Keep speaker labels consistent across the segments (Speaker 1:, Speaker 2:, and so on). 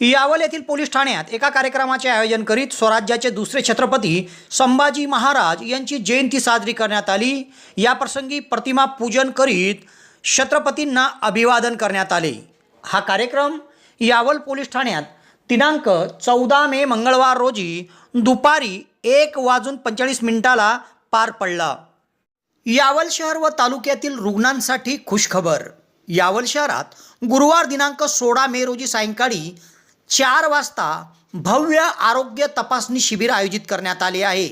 Speaker 1: यावल येथील पोलीस ठाण्यात एका कार्यक्रमाचे आयोजन करीत स्वराज्याचे दुसरे छत्रपती संभाजी महाराज यांची जयंती साजरी करण्यात आली. याप्रसंगी प्रतिमा पूजन करीत छत्रपतींना अभिवादन करण्यात आले. हा कार्यक्रम यावल पोलीस ठाण्यात दिनांक चौदा मे मंगळवार रोजी दुपारी एक वाजून पंचेचाळीस मिनिटाला पार पडला. यावल शहर व तालुक्यातील रुग्णांसाठी खुशखबर. यावल शहरात गुरुवार दिनांक सोळा मे रोजी सायंकाळी चार वाजता भव्य आरोग्य तपासणी शिबिर आयोजित करण्यात आले आहे.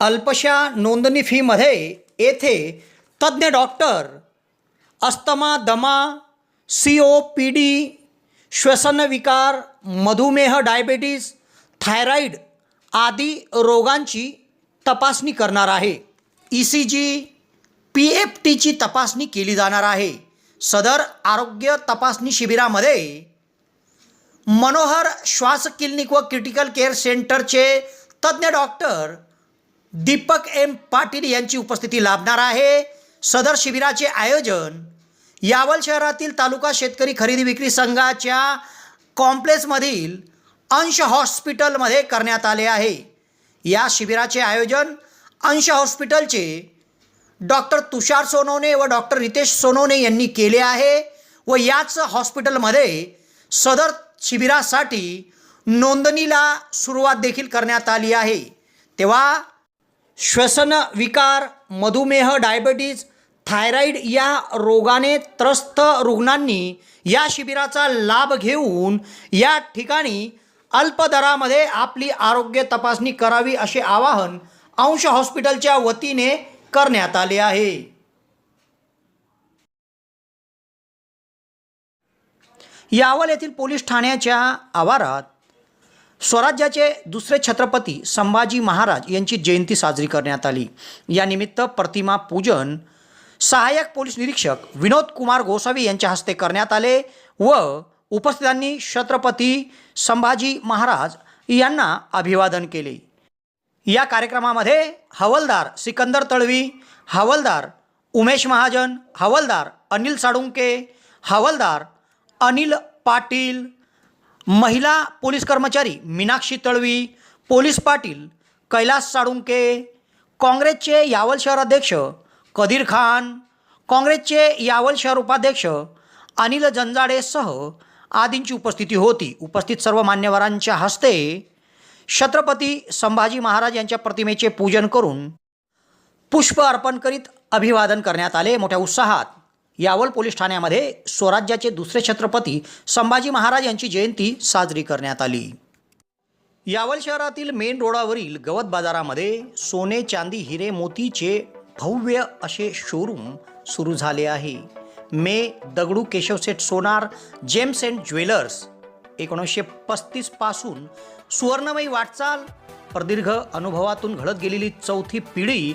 Speaker 1: अल्पशा नोंदणी फीमध्ये येथे तज्ज्ञ डॉक्टर अस्तमा दमा सी ओ पी डी श्वसनविकार मधुमेह डायबेटीस थायरॉईड आदी रोगांची तपासणी करणार आहे. E C G P F टीची तपासणी केली जाणार आहे. सदर आरोग्य तपासणी शिबिरामध्ये मनोहर श्वास क्लिनिक व क्रिटिकल केअर सेंटरचे तज्ज्ञ डॉक्टर दीपक एम पाटील यांची उपस्थिती लाभणार आहे. सदर शिबिराचे आयोजन यावल शहरातील तालुका शेतकरी खरेदी विक्री संघाच्या कॉम्प्लेक्समधील अंश हॉस्पिटलमध्ये करण्यात आले आहे. या शिबिराचे आयोजन अंश हॉस्पिटलचे डॉक्टर तुषार सोनवणे व डॉक्टर रितेश सोनवणे यांनी केले आहे व याच हॉस्पिटलमध्ये सदर शिबिरासाठी नोंदणीला सुरुवात देखील करण्यात आली आहे. तेव्हा श्वसन विकार मधुमेह डायबेटीज थायरॉईड या रोगाने त्रस्त रुग्णांनी या शिबिराचा लाभ घेऊन या ठिकाणी अल्प दरामध्ये आपली आरोग्य तपासणी करावी असे आवाहन अंश हॉस्पिटलच्या वतीने करण्यात आले आहे. यावल येथील पोलीस ठाण्याच्या आवारात स्वराज्याचे दुसरे छत्रपती संभाजी महाराज यांची जयंती साजरी करण्यात आली. यानिमित्त प्रतिमा पूजन सहाय्यक पोलीस निरीक्षक विनोद कुमार गोसावी यांच्या हस्ते करण्यात आले व उपस्थितांनी छत्रपती संभाजी महाराज यांना अभिवादन केले. या कार्यक्रमामध्ये हवलदार सिकंदर तळवी हवलदार उमेश महाजन हवलदार अनिल साडुंके हवलदार अनिल पाटील महिला पोलीस कर्मचारी मीनाक्षी तळवी पोलीस पाटील कैलास साळुंके काँग्रेसचे यावल शहर अध्यक्ष कदीर खान काँग्रेसचे यावल शहर उपाध्यक्ष अनिल जंजाडेसह आदींची उपस्थिती होती. उपस्थित सर्व मान्यवरांच्या हस्ते छत्रपती संभाजी महाराज यांच्या प्रतिमेचे पूजन करून पुष्प अर्पण करीत अभिवादन करण्यात आले. मोठ्या उत्साहात यावल पोलीस ठाण्यामध्ये स्वराज्याचे दुसरे छत्रपती संभाजी महाराज यांची जयंती साजरी करण्यात आली. यावल शहरातील मेन रोडावरील गवत बाजारामध्ये सोने चांदी हिरे मोतीचे भव्य असे शोरूम सुरू झाले आहे. मे Dagdu Keshavseth Sonar gems and jewellers एकोणीसशे पस्तीसपासून सुवर्णमयी वाटचाल प्रदीर्घ अनुभवातून घडत गेलेली चौथी पिढी